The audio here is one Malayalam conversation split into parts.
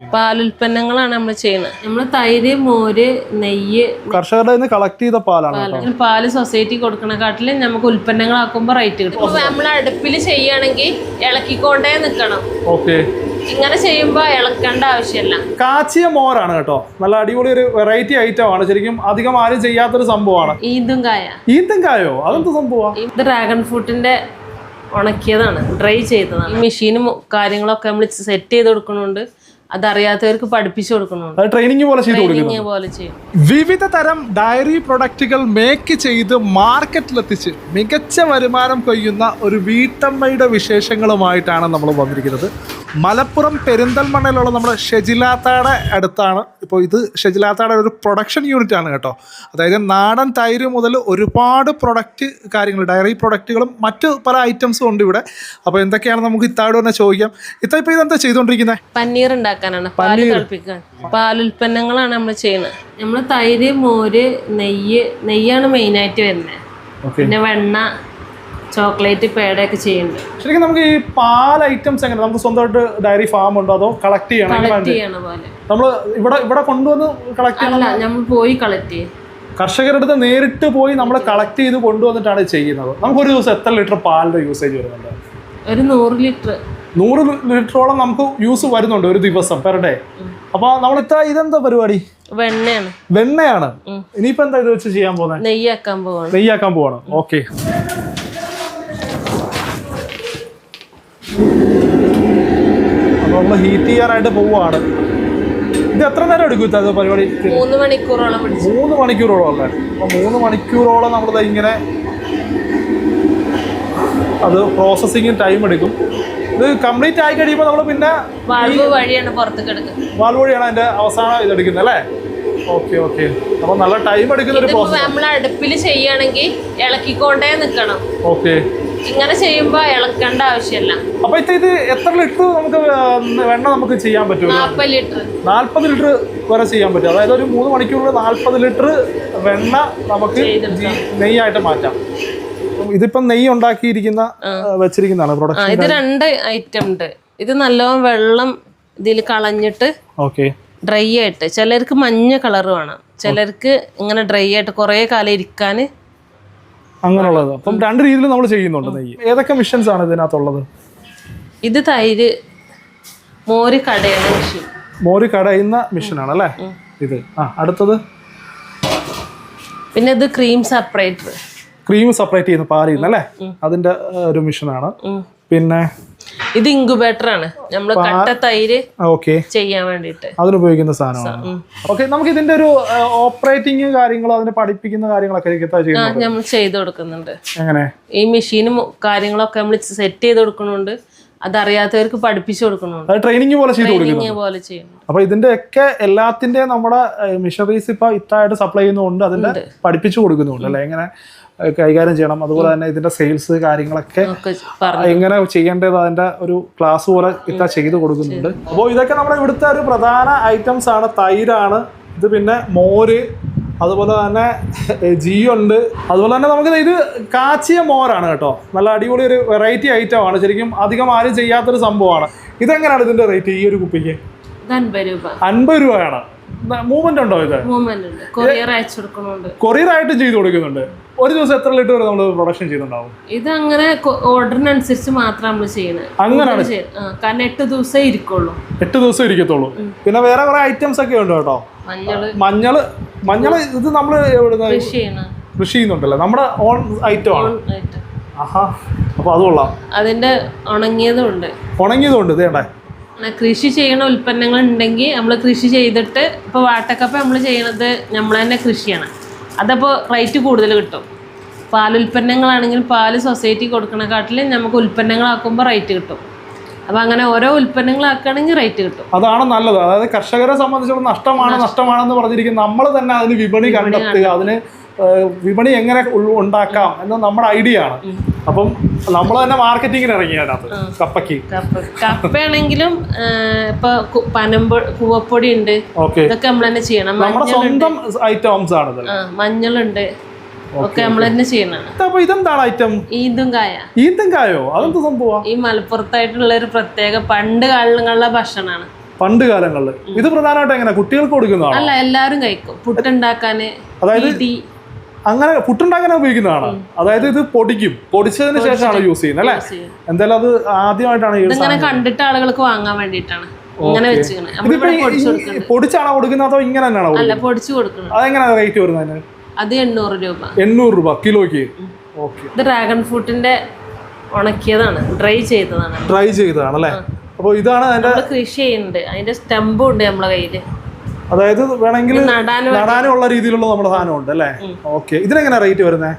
പാലുൽപ്പന്നങ്ങളാണ് നമ്മൾ ചെയ്യുന്നത്. നമ്മൾ തൈര് മോര് നെയ്യ് കർഷകരുടെ നിന്ന് കളക്ട് ചെയ്ത പാലാണ് പാൽ. സൊസൈറ്റി കൊടുക്കണക്കാട്ടിലും നമുക്ക് ഉൽപ്പന്നങ്ങളാക്കുമ്പോൾ റേറ്റ് കിട്ടും. നമ്മൾ അടുപ്പിൽ ചെയ്യുകയാണെങ്കിൽ ഇളക്കിക്കൊണ്ടേ നിൽക്കണം ഓക്കെ. ഇങ്ങനെ ചെയ്യുമ്പോൾ ഇളക്കേണ്ട ആവശ്യമില്ല കാച്ചിയ മോരാണ് കേട്ടോ. നല്ല അടിപൊളി ഒരു വെറൈറ്റി ഐറ്റം ആണ്. ശരിക്കും അധികം ആരും ചെയ്യാത്തൊരു സംഭവമാണ്. ഈന്തും കായ അതെന്ത് സംഭവമാണ് ഇത് ഡ്രാഗൺ ഫ്രൂട്ടിന്റെ ഉണക്കിയതാണ്. ഡ്രൈ ചെയ്തതാണ്. ഈ മെഷീനും കാര്യങ്ങളൊക്കെ നമ്മൾ സെറ്റ് ചെയ്ത് കൊടുക്കണോണ്ട്. അതറിയാത്തവർക്ക് പഠിപ്പിച്ചു കൊടുക്കണം ട്രെയിനിങ് പോലെ ചെയ്തു പോലെ ചെയ്യും. വിവിധ തരം ഡയറി പ്രൊഡക്റ്റുകൾ മേക്ക് ചെയ്ത് മാർക്കറ്റിലെത്തിച്ച് മികച്ച വരുമാനം കൊയ്യുന്ന ഒരു വീട്ടമ്മയുടെ വിശേഷങ്ങളുമായിട്ടാണ് നമ്മൾ വന്നിരിക്കുന്നത്. മലപ്പുറം പെരിന്തൽമണ്ണയിലുള്ള നമ്മുടെ ഷെജിലാത്താടെ അടുത്താണ്. ഇപ്പോൾ ഇത് ഷെജിലാത്താടെ ഒരു പ്രൊഡക്ഷൻ യൂണിറ്റ് ആണ് കേട്ടോ. അതായത് നാടൻ തൈര് മുതൽ ഒരുപാട് പ്രൊഡക്റ്റ് കാര്യങ്ങൾ ഡയറി പ്രൊഡക്റ്റുകളും മറ്റു പല ഐറ്റംസും ഉണ്ട് ഇവിടെ. അപ്പോൾ എന്തൊക്കെയാണ് നമുക്ക് ഇത്താട് തന്നെ ചോദിക്കാം. ഇത്ത ഇപ്പോൾ ഇതെന്താ ചെയ്തുകൊണ്ടിരിക്കുന്നത് പനീർ ഉണ്ടാക്കാനാണ്. പാൽ തിളപ്പിക്കാൻ. പാലുൽപ്പന്നങ്ങളാണ് നമ്മൾ ചെയ്യുന്നത്. നമ്മൾ തൈര് മോര് നെയ്യ് നെയ്യാണ് മെയിനായിട്ട് വരുന്നത്. പിന്നെ വെണ്ണ ചോക്ലേറ്റ് പേടയൊക്കെ ചെയ്യുന്നുണ്ട് ശരിക്കും നമുക്ക് ഈ പാൽ ഐറ്റംസ് എങ്ങനെ? നമുക്ക് സ്വന്തമായിട്ട് ഡയറി ഫാം ഉണ്ടോ? അതോ കളക്ട് ചെയ്യണം? കളക്ട് ചെയ്യണ പോലെ. നമ്മൾ ഇവിടെ ഇവിടെ കൊണ്ടുവന്ന് കളക്ട് ചെയ്യണം അല്ല നമ്മൾ പോയി കളക്ട് ചെയ്യും. കർഷകരുടെ അടുത്ത് നേരിട്ട് പോയി നമ്മൾ കളക്ട് ചെയ്ത് കൊണ്ടുവന്നിട്ടാണ് ചെയ്യുന്നത്. നമുക്ക് ഒരു ദിവസം എത്ര ലിറ്റർ പാലിന്റെ യൂസേജ് വരുന്നുണ്ട്? ഒരു നൂറ് ലിറ്റർ നൂറ് ലിറ്ററോളം നമുക്ക് യൂസ് വരുന്നുണ്ട് ഒരു ദിവസം പെർ ഡേ. അപ്പൊ നമ്മളിത്ര ഇതെന്താ പരിപാടി? വെണ്ണയാണ്. വെണ്ണയാണ്. ഇനിയിപ്പോ എന്താ ഇത് വെച്ച് ചെയ്യാൻ പോകുന്നത് നെയ്യാക്കാൻ പോവാണ്. നെയ്യാക്കാൻ പോവാണ്. ഓക്കെ. അപ്പൊ നമ്മൾ ഹീറ്റ് ചെയ്യാനായിട്ട് പോവാണ്. ഇത് എത്ര നേരം എടുക്കും ഇത് പരിപാടി? മൂന്ന് മണിക്കൂറോളം മൂന്ന് മണിക്കൂറോളം അല്ലേ? അപ്പൊ മൂന്ന് മണിക്കൂറോളം നമ്മളിത് ഇങ്ങനെ അത് പ്രോസസ്സിങ് ടൈം എടുക്കും. ഇത് കംപ്ലീറ്റ് ആയി കഴിയുമ്പോൾ നമ്മൾ പിന്നെ വാൾവ് വഴിയാണ് പുറത്തേക്ക് എടുക്കുന്നത് വാൾവ് വഴിയാണ് അതിന്റെ അവസാനം ഇത് എടുക്കുന്നത് അല്ലേ? ഓക്കെ ഓക്കെ അപ്പൊ നല്ല ടൈം എടുക്കുന്ന ഒരു പ്രോസസ് നമ്മൾ അടുപ്പിൽ ചെയ്യുകയാണെങ്കിൽ ഇളക്കിക്കൊണ്ടേ നിൽക്കണം ഓക്കെ ഇങ്ങനെ ചെയ്യുമ്പോൾ ഇളക്കേണ്ട ആവശ്യമില്ല. അപ്പൊ ഇത് ഇത് എത്ര ലിറ്റർ നമുക്ക് വെണ്ണ നമുക്ക് ചെയ്യാൻ പറ്റും? നാൽപ്പത് ലിറ്റർ. നാൽപ്പത് ലിറ്റർ വരെ ചെയ്യാൻ പറ്റും. അതായത് ഒരു മൂന്ന് മണിക്കൂറിൽ നാൽപ്പത് ലിറ്റർ വെണ്ണ നമുക്ക് നെയ്യായിട്ട് മാറ്റാം. ഇതിപ്പം നെയ്യ് ഉണ്ടാക്കിയിരിക്കുന്ന വെച്ചിരിക്കുന്നതാണ് പ്രൊഡക്ഷൻ ഇത് രണ്ട് ഐറ്റം ഉണ്ട്. ഇത് നല്ലോണം വെള്ളം ഇതിൽ കളഞ്ഞിട്ട് ഓക്കെ ഡ്രൈ ആയിട്ട്. ചിലർക്ക് മഞ്ഞ കളർ വേണം. ചിലർക്ക് ഇങ്ങനെ ഡ്രൈ ആയിട്ട് കുറേ കാലം ഇരിക്കാൻ അങ്ങനെയുള്ളത്. അപ്പം രണ്ട് രീതിയിൽ നമ്മൾ ചെയ്യുന്നുണ്ട് നെയ്യ്. ഏതൊക്കെ മിഷൻസ് ആണ് ഇതിനകത്തുള്ളത്? ഇത് തൈര് മോര് കടയുന്ന മെഷീൻ മോര് കടയുന്ന മിഷനാണ് അല്ലേ? ഇത്. ആ അടുത്തത്? പിന്നെ ഇത് ക്രീം സെപ്പറേറ്റർ ക്രീം സെപ്പറേറ്റ് ചെയ്യുന്ന പാലിൽ നിന്ന് അല്ലേ അതിന്റെ ഒരു മിഷനാണ് പിന്നെ ഇത് ഇൻക്യുബേറ്റർ ആണ്. നമ്മൾ കട്ട തൈര് ഓക്കെ ചെയ്യാൻ വേണ്ടിയിട്ട്. അതിനുപയോഗിക്കുന്ന സാധനമാണ്. ഓക്കെ നമുക്ക് ഇതിന്റെ ഒരു ഓപ്പറേറ്റിംഗ് കാര്യങ്ങളോ അതിനെ പഠിപ്പിക്കുന്ന കാര്യങ്ങളൊക്കെ നമ്മൾ ചെയ്തു കൊടുക്കുന്നുണ്ട്. എങ്ങനെ? ഈ മെഷീനും കാര്യങ്ങളൊക്കെ നമ്മൾ സെറ്റ് ചെയ്ത് കൊടുക്കുന്നുണ്ട്. അതറിയാത്തവർക്ക് പഠിപ്പിച്ചു കൊടുക്കുന്നുണ്ട്. അത് ട്രെയിനിങ് പോലെ ട്രെയിനിങ് പോലെ ചെയ്യും അപ്പൊ ഇതിന്റെ ഒക്കെ എല്ലാത്തിന്റെ നമ്മുടെ മിഷനറീസ് ഇപ്പൊ ഇത്തായിട്ട് സപ്ലൈ ചെയ്യുന്നുണ്ട് അതിന്റെ പഠിപ്പിച്ചു കൊടുക്കുന്നുണ്ട് അല്ലെ? എങ്ങനെ? കൈകാര്യം ചെയ്യണം. അതുപോലെ തന്നെ ഇതിന്റെ സെയിൽസ് കാര്യങ്ങളൊക്കെ എങ്ങനെ ചെയ്യേണ്ടത് അതിന്റെ ഒരു ക്ലാസ് പോലെ ഇത്ത ചെയ്ത് കൊടുക്കുന്നുണ്ട്. അപ്പോൾ ഇതൊക്കെ നമ്മുടെ ഇവിടുത്തെ ഒരു പ്രധാന ഐറ്റംസ് ആണ്. തൈരാണ്. ഇത് പിന്നെ മോര് അതുപോലെ തന്നെ ജി ഉണ്ട് അതുപോലെ തന്നെ നമുക്ക് ഇത് കാച്ചിയ മോരാണ് കേട്ടോ. നല്ല അടിപൊളി ഒരു വെറൈറ്റി ഐറ്റം ആണ്. ശരിക്കും അധികം ആരും ചെയ്യാത്തൊരു സംഭവമാണ്. ഇതെങ്ങനെയാണ് ഇതിന്റെ റേറ്റ് ഈ ഒരു കുപ്പിക്ക്? അൻപത് രൂപയാണ്. മൂവ്മെന്റ് ഉണ്ടോ ഇത്? കൊറിയർ അയച്ചു ചെയ്തു കൊറിയർ ആയിട്ട് ചെയ്തു കൊടുക്കുന്നുണ്ട്. ഒരു ദിവസം എത്ര ലിറ്റർ വരെ നമ്മൾ പ്രൊഡക്ഷൻ ചെയ്യുന്നുണ്ടാവും ഇത് അങ്ങനെ ഓർഡറിനനുസരിച്ച് മാത്രം നമ്മൾ ചെയ്യണത് അങ്ങനെയാണ്? കാരണം എട്ട് ദിവസമേ ഇരിക്കുള്ളൂ. എട്ട് ദിവസം ഇരിക്കത്തുള്ളൂ. പിന്നെ വേറെ കുറെ ഐറ്റംസ് ഒക്കെ ഉണ്ട് കേട്ടോ. മഞ്ഞൾ. മഞ്ഞൾ മഞ്ഞൾ ഇത് നമ്മൾ എവിടുന്ന് കൃഷി ചെയ്യുന്നുണ്ടല്ലോ? നമ്മുടെ ഓൺ ഐറ്റം ആണ്. ആഹാ. അപ്പൊ അത് കൊള്ളാം. അതിന്റെ ഉണങ്ങിയതും ഉണ്ട്. ഉണങ്ങിയതും ഉണ്ട് ഇതേണ്ടേ കൃഷി ചെയ്യുന്ന ഉൽപ്പന്നങ്ങൾ ഉണ്ടെങ്കിൽ നമ്മൾ കൃഷി ചെയ്തിട്ട് ഇപ്പോൾ വാട്ടക്കപ്പ നമ്മൾ ചെയ്യണത് നമ്മൾ തന്നെ കൃഷിയാണ്. അതപ്പോൾ റേറ്റ് കൂടുതൽ കിട്ടും. പാൽ ഉൽപ്പന്നങ്ങളാണെങ്കിൽ പാൽ സൊസൈറ്റി കൊടുക്കണക്കാട്ടിലും നമുക്ക് ഉൽപ്പന്നങ്ങളാക്കുമ്പോൾ റേറ്റ് കിട്ടും. അപ്പോൾ അങ്ങനെ ഓരോ ഉൽപ്പന്നങ്ങളാക്കുകയാണെങ്കിൽ റേറ്റ് കിട്ടും. അതാണ് നല്ലത്. അതായത് കർഷകരെ സംബന്ധിച്ചിടത്തോളം നഷ്ടമാണ് നഷ്ടമാണെന്ന് പറഞ്ഞിരിക്കും നമ്മൾ തന്നെ അതിന് വിപണി കണ്ടെത്തുക. അതിന് വിപണി എങ്ങനെ ഉണ്ടാക്കാം എന്ന് നമ്മുടെ ഐഡിയ ആണ്. അപ്പം നമ്മൾ തന്നെ മാർക്കറ്റിങ്ങിന് ഇറങ്ങി അതിനകത്ത് കപ്പയ്ക്ക്. കപ്പ കപ്പയാണെങ്കിലും ഇപ്പൊ പനമ്പൊ കൂവപ്പൊടി ഉണ്ട്. ഓക്കെ. ഇതൊക്കെ നമ്മൾ തന്നെ ചെയ്യണം. നമ്മുടെ സ്വന്തം ഐറ്റംസ് ആണ് മഞ്ഞളുണ്ട്. ഒക്കെ നമ്മൾ തന്നെ ചെയ്യണതാണ് അപ്പൊ ഇതെന്താണ് ഐറ്റം ഈന്തും കായ. ഈന്തങ്കായോ അതെന്ത് സംഭവം? ഈ മലപ്പുറത്തായിട്ടുള്ള ഒരു പ്രത്യേക പണ്ട് കാലങ്ങളിലെ ഭക്ഷണമാണ് പണ്ട് കാലങ്ങളിൽ ഇത് പ്രധാനമായിട്ട് എങ്ങനെ? കുട്ടികൾക്ക് കൊടുക്കുന്നതാണ്? അല്ല എല്ലാവരും കഴിക്കും. പുട്ടുണ്ടാക്കാന് അതായത് അങ്ങനെ പുട്ടുണ്ടാക്കാൻ ഉപയോഗിക്കുന്നതാണ്. അതായത് ഇത് പൊടിക്കും. പൊടിച്ചതിന് ശേഷമാണ് യൂസ് ചെയ്യുന്നത് അല്ലേ? എന്തായാലും അത് ആദ്യമായിട്ടാണ് കണ്ടിട്ട് ആളുകൾക്ക് വാങ്ങാൻ വേണ്ടിയിട്ടാണ്. പൊടിച്ചാണോ കൊടുക്കുന്നത് അതോ ഇങ്ങനെ തന്നെയാണോ അതെങ്ങനെയാണ് റേറ്റ് വരുന്നത് അത് എണ്ണൂറ് രൂപ. എണ്ണൂറ് രൂപ കിലോയ്ക്ക്? ഇത് ഡ്രാഗൺ ഫ്രൂട്ടിന്റെ ഉണക്കിയതാണ്. ഡ്രൈ ചെയ്തതാണ്. ഡ്രൈ ചെയ്തതാണ് അല്ലേ? അപ്പോൾ ഇതാണ് കൃഷി ചെയ്യുന്നുണ്ട്. അതിന്റെ സ്റ്റെമ്പും ഉണ്ട് നമ്മളെ കയ്യിൽ. അതായത് വേണമെങ്കിൽ നടാനുള്ള രീതിയിലുള്ള നമ്മുടെ സാധനം ഉണ്ട് അല്ലേ ഓക്കെ. ഇതിനെങ്ങനെ റേറ്റ് വരുന്നത്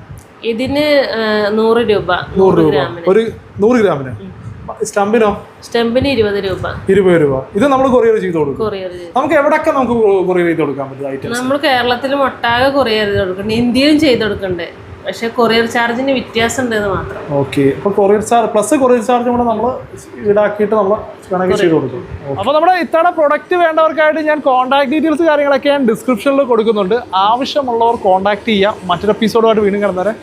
ഇതിന് നൂറ് രൂപ. നൂറ് രൂപ. ഒരു നൂറ് ഗ്രാമിന്? സ്റ്റമ്പിനോ? സ്റ്റമ്പിന് ഇരുപത് രൂപ. ഇരുപത് രൂപ. ഇത് നമ്മൾ കൊറിയർ ചെയ്ത് കൊടുക്കും. കൊറിയർ നമുക്ക് എവിടൊക്കെ നമുക്ക് കൊറിയർ ചെയ്ത് കൊടുക്കാൻ പറ്റും നമ്മൾ കേരളത്തിൽ ഒട്ടാകെ കൊറിയർ ചെയ്ത് കൊടുക്കുന്നുണ്ട് ഇന്ത്യയിലും ചെയ്ത് കൊടുക്കുന്നുണ്ട് പക്ഷെ കൊറിയർ ചാർജിന് വ്യത്യാസം ഉണ്ടെന്ന് മാത്രം. ഓക്കെ. അപ്പോൾ courier charge plus courier charge കൂടെ നമ്മൾ ഈടാക്കിയിട്ട് നമ്മൾ വേണമെങ്കിൽ ചെയ്ത് കൊടുക്കും അപ്പോൾ നമ്മുടെ ഇത്തവണ പ്രൊഡക്റ്റ് വേണ്ടവർക്കായിട്ട് ഞാൻ കോൺടാക്ട് ഡീറ്റെയിൽസ് കാര്യങ്ങളൊക്കെ ഞാൻ ഡിസ്ക്രിപ്ഷനിൽ കൊടുക്കുന്നുണ്ട്. ആവശ്യമുള്ളവർ കോൺടാക്ട് ചെയ്യാം. മറ്റൊരു എപ്പിസോഡുമായിട്ട് വീണ്ടും കിടന്നേരെ.